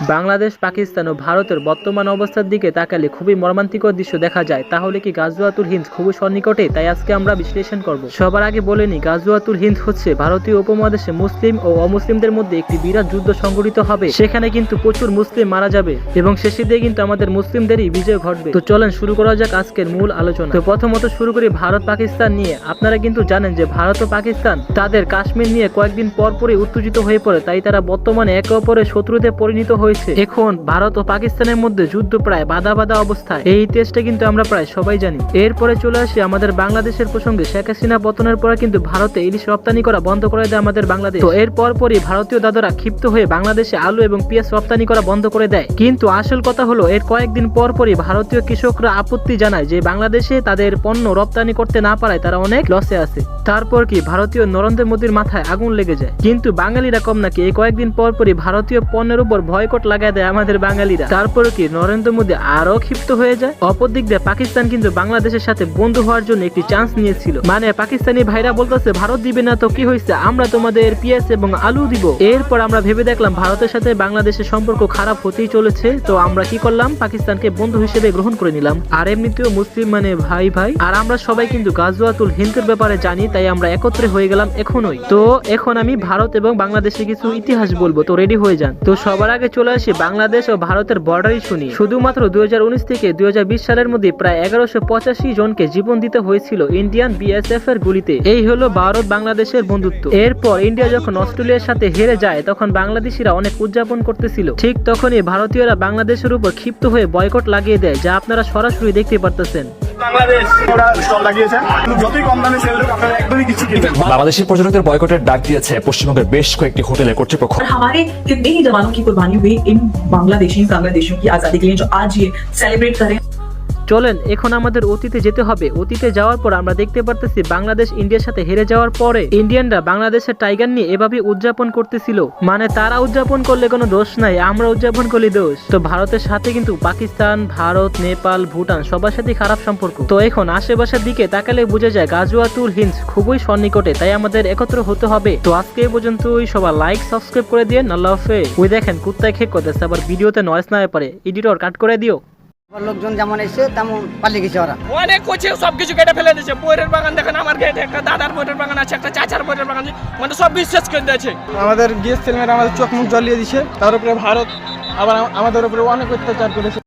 বাংলাদেশ, পাকিস্তান ও ভারতের বর্তমান অবস্থার দিকে তাকালে খুবই মর্মান্তিকর দৃশ্য দেখা যায়। তাহলে কি গাজওয়াতুল হিন্দ খুবই সন্নিকটে? তাই আজকে আমরা বিশ্লেষণ করব। সবার আগে বলে নি গাজওয়াতুল হিন্দ হচ্ছে ভারতীয় উপমহাদেশে মুসলিম ও অমুসলিমদের মধ্যে একটি বিরাট যুদ্ধ সংঘটিত হবে। সেখানে কিন্তু প্রচুর মুসলিম মারা যাবে এবং শেষে দিয়ে কিন্তু আমাদের মুসলিমদেরই বিজয় ঘটবে। তো চলেন শুরু করা যাক আজকের মূল আলোচনা। তো প্রথমত শুরু করি ভারত, পাকিস্তান নিয়ে। আপনারা কিন্তু জানেন যে ভারত ও পাকিস্তান তাদের কাশ্মীর নিয়ে কয়েকদিন পর পরই উত্তেজিত হয়ে পড়ে, তাই তারা বর্তমানে একে অপরের শত্রুতে পরিণত হয়েছে। এখন ভারত ও পাকিস্তানের মধ্যে যুদ্ধ প্রায় বাধা বাধা অবস্থায়। এই ইতিহাসটা কিন্তু আমরা প্রায় সবাই জানি। এরপরে চলে আসি আমাদের বাংলাদেশের প্রসঙ্গে। শেখ হাসিনা পতনের পরে কিন্তু ভারতে ইলিশ রপ্তানি করা বন্ধ করে দেয় আমাদের বাংলাদেশ। তো এর পরপরই ভারতীয় দাদারা ক্ষিপ্ত হয়ে বাংলাদেশে আলু এবং পেঁয়াজ রপ্তানি করা বন্ধ করে দেয়। কিন্তু আসল কথা হলো, এর কয়েকদিন পর পরই ভারতীয় কৃষকরা আপত্তি জানায় যে বাংলাদেশে তাদের পণ্য রপ্তানি করতে না পারায় তারা অনেক লসে আছে। তারপর কি ভারতীয় নরেন্দ্র মোদীর মাথায় আগুন লেগে যায়। কিন্তু বাঙালিরা কম নাকি? এই কয়েকদিন পর পরই ভারতীয় পণ্যের উপর ভয়কট লাগায় দেয় আমাদের বাঙালিরা। তারপর কি নরেন্দ্র মোদী আরও ক্ষিপ্ত হয়ে যায়? অপরদিক দিয়ে পাকিস্তান কিন্তু বাংলাদেশের সাথে বন্ধু হওয়ার জন্য একটি চান্স নিয়েছিল। মানে পাকিস্তানি ভাইরা বলতেছে, ভারত দিবে না তো কি হয়েছে আমরা তোমাদের পিএস এবং আলু দিব। এরপর আমরা ভেবে দেখলাম, ভারতের সাথে বাংলাদেশের সম্পর্ক খারাপ হতেই চলেছে। তো আমরা কি করলাম? পাকিস্তানকে বন্ধু হিসেবে গ্রহণ করে নিলাম। আর এমনিতেও মুসলিম মানে ভাই ভাই। আর আমরা সবাই কিন্তু গাজওয়াতুল হিন্দের ব্যাপারে জানি, তাই আমরা একত্রে হয়ে গেলাম এখনই। তো এখন আমি ভারত এবং বাংলাদেশের কিছু ইতিহাস বলব। তো রেডি হয়ে যান। তো সবার আগে চলে আসি বাংলাদেশ ও ভারতের বর্ডারই শুনি। শুধুমাত্র দু হাজার উনিশ থেকে দুই সালের মধ্যে প্রায় এগারোশো পঁচাশি জনকে জীবন দিতে হয়েছিল ইন্ডিয়ান বিএসএফ এর গুলিতে। এই হলো ভারত বাংলাদেশের বন্ধুত্ব। এরপর ইন্ডিয়া যখন অস্ট্রেলিয়ার সাথে হেরে যায়, তখন বাংলাদেশিরা অনেক উদযাপন করতেছিল। ঠিক তখনই ভারতীয়রা বাংলাদেশের উপর ক্ষিপ্ত হয়ে বয়কট লাগিয়ে দেয়, যা আপনারা সরাসরি দেখতে পারতেছেন। বাংলাদেশ ওরা স্টল লাগিয়েছে কিন্তু যতই কম দামে সেল হোক আপনারা একদমই কিছু কিনবেন না। বাংলাদেশি পর্যটকদের বয়কটের ডাক দিয়েছে পশ্চিমবঙ্গের বেশ কয়েকটি হোটেলের কর্তৃপক্ষ और हमारे कितने ही जवानों की कुर्बानी हुई इन बांग्लादेशी बांग्लादेशियों की आजादी के लिए जो आज ये सेलिब्रेट करें চলেন, এখন আমাদের অতীতে যেতে হবে। অতীতে যাওয়ার পর আমরা দেখতে পারতেছি বাংলাদেশ ইন্ডিয়ার সাথে হেরে যাওয়ার পরে ইন্ডিয়ানরা বাংলাদেশের টাইগার নিয়ে এভাবে উদযাপন করতেছিল। মানে তারা উদযাপন করলে কোনো দোষ নাই, আমরা উদযাপন করলে দোষ। তো ভারতের সাথে কিন্তু পাকিস্তান, ভারত, নেপাল, ভুটান সবার সাথে খারাপ সম্পর্ক। তো এখন আশেপাশের দিকে তাকালে বোঝা যায় গাজুয়াতুল হিন্স খুবই সন্নিকটে, তাই আমাদের একত্র হতে হবে। তো আজকে পর্যন্তই, সবার লাইক সাবস্ক্রাইব করে দিয়ে আল্লাহ হাফেজ। ওই দেখেন কুত্তায় খেক করতেছে, আবার ভিডিওতে নয়েস না পারে এডিটর কাট করে দিও। লোকজন যেমন এসে তেমন পালিয়ে গেছে ওরা। অনেক কোচে সব কিছু কেটে ফেলে দিয়েছে। বইয়ের বাগান দেখেন আমার গেটে একটা দাদার বইয়ের বাগান আছে একটা চাচার বইয়ের বাগান আছে মানে সব বিশ্বাস করে দিয়েছে। আমাদের গিয়েছিলেন আমাদের চোখ মুখ জ্বলিয়ে দিছে তার উপরে ভারত আবার আমাদের উপরে অনেক অত্যাচার করেছে।